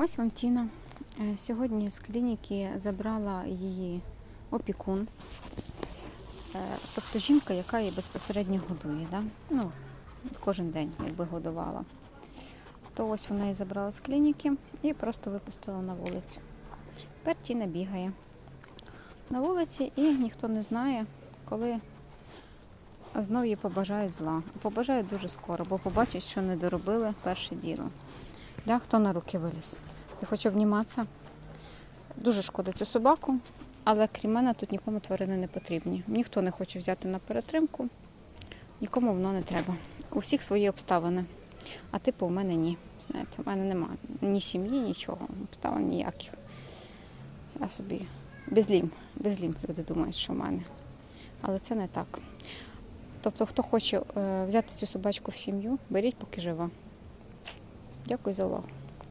Ось вам Тіна. Е, Сьогодні з клініки забрала її опікун. Е, Тобто жінка, яка її безпосередньо годує. Да? Ну, кожен день якби годувала. То ось вона її забрала з клініки і просто випустила на вулицю. Тепер Тіна бігає на вулиці і ніхто не знає, коли знов їй побажають зла. Побажають дуже скоро, бо побачать, що не доробили перше діло. Да, хто на руки виліз? Я хочу обніматися. Дуже шкода цю собаку, але крім мене тут нікому тварини не потрібні. Ніхто не хоче взяти на перетримку, нікому воно не треба. У всіх свої обставини. А типу у мене ні. Знаєте, у мене немає ні сім'ї, нічого, обставин ніяких. Я собі безлім, безлім люди думають, що в мене. Але це не так. Тобто, хто хоче е, взяти цю собачку в сім'ю, беріть, поки жива. Дякую за увагу.